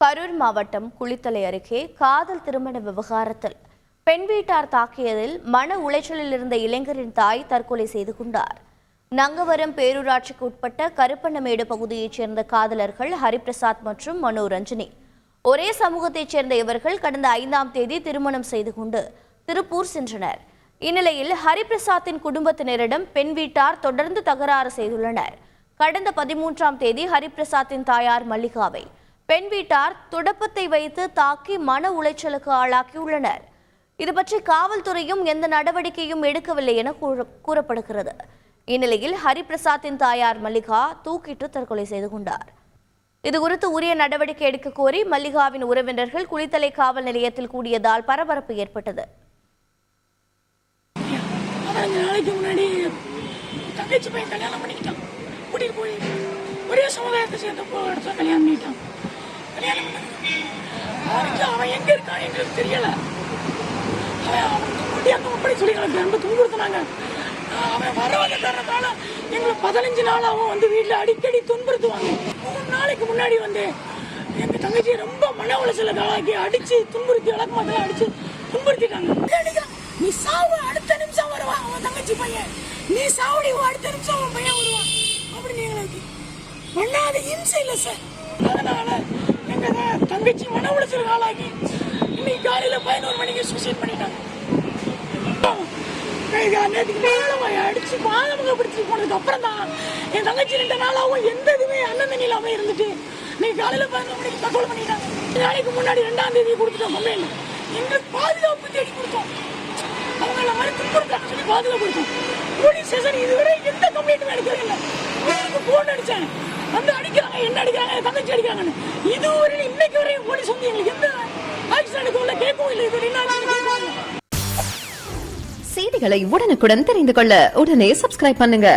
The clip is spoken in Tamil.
கரூர் மாவட்டம் குளித்தலை அருகே காதல் திருமண விவகாரத்தில் பெண் வீட்டார் தாக்கியதில் மன உளைச்சலில் இருந்த இளைஞரின் தாய் தற்கொலை செய்து கொண்டார். நங்கவரம் பேரூராட்சிக்கு உட்பட்ட கருப்பண்ணமேடு பகுதியைச் சேர்ந்த காதலர்கள் ஹரிபிரசாத் மற்றும் மனோரஞ்சினி ஒரே சமூகத்தைச் சேர்ந்த இவர்கள் கடந்த ஐந்தாம் தேதி திருமணம் செய்து கொண்டு திருப்பூர் சென்றனர். இந்நிலையில் ஹரிபிரசாத்தின் குடும்பத்தினரிடம் பெண் வீட்டார் தொடர்ந்து தகராறு செய்துள்ளனர். கடந்த பதிமூன்றாம் தேதி ஹரிபிரசாத்தின் தாயார் மல்லிகாவை பெண் வீட்டார் துடப்பத்தை வைத்து தாக்கி மன உளைச்சலுக்கு ஆளாக்கியுள்ளனர். இது பற்றி காவல்துறையும் எந்த நடவடிக்கையும் எடுக்கவில்லை என கூற- கூறப்படுகிறது. இந்நிலையில் ஹரிபிரசாத்தின் தாயார் மல்லிகா தூக்கிட்டு தற்கொலை செய்து கொண்டார். இதுகுறித்து உரிய நடவடிக்கை எடுக்க கோரி மல்லிகாவின் உறவினர்கள் குளித்தலை காவல் நிலையத்தில் கூடியதால் பரபரப்பு ஏற்பட்டது. நாளைக்கு முன்னாடி தங்கச்சி பையன் கல்யாணம் பண்ணிக்கிட்டான். போய் ஒரே சமுதாயத்தை சேர்ந்த இடத்துல கல்யாணம் பண்ணிட்டான் அவன் எங்க இருக்கான் எங்களுக்கு தெரியல. அவன் அவன் கூட்டி அந்த அப்படி சொல்லி எங்களுக்கு ரொம்ப துன்புறுத்தினாங்க. அவன் வராத காரணத்தால எங்களை பதினஞ்சு நாளாகவும் வந்து வீட்டில் அடிக்கடி துன்புறுத்துவாங்க. மூணு நாளைக்கு முன்னாடி வந்து எங்கள் தங்கச்சியை ரொம்ப மன உளைச்சல காலாக்கி அடித்து துன்புறுத்தி வழக்கமாத்தெல்லாம் அடிச்சு துன்புறுத்திட்டாங்க. அடிக்கிறான். நீ சாவு அடுத்த நிமிஷம் வருவான் அவன் தங்கச்சி பையன். நீ சாவடி உன் அடுத்த நிமிஷம் அவன் பையன் வருவான். அப்படின்னு எங்களுக்கு பண்ணாத இம்சை இல்லை சார் அதனால எங்க மன உளைச்சல் ஆளாகி இன்னைக்கு காலையில பதினோரு மணிக்கு சூசைட் பண்ணிட்டாங்க. நேற்றுக்கு மேலே அடிச்சு பாதமுகப்படுத்தி போனதுக்கு அப்புறம் தான் என் தங்கச்சி ரெண்டு நாளாகவும் எந்த இதுவுமே அண்ணன் இல்லாம இருந்துட்டு இன்னைக்கு காலையில பதினோரு மணிக்கு தகவல் பண்ணிட்டாங்க. நாளைக்கு முன்னாடி ரெண்டாம் தேதி கொடுத்துட்டோம் கம்ப்ளைண்ட் எங்களுக்கு பாதுகாப்பு தேடி கொடுத்தோம். அவங்கள மாதிரி துன்புறுத்தாங்க சொல்லி பாதுகாப்பு கொடுத்தோம். போலீஸ் ஸ்டேஷன் இதுவரை எந்த கம்ப்ளைண்ட்டும் எடுக்கவே இல்லை. போன் அடிச்சேன் வந்து அடிக்கிறாங்க என்ன அடிக்கிறாங்க என் தங்கச்சி அடிக்கிறாங்கன்னு. இது இன்னைக்கு வரையும் போலீஸ் வந்து எங்களுக்கு எந்த ஆக்ஷன் உள்ள கேட்கவும் இல்லை. இதுவரை என்ன செய்திகளை உடனுக்குடன் தெரிந்து கொள்ள உடனே சப்ஸ்கிரைப் பண்ணுங்க.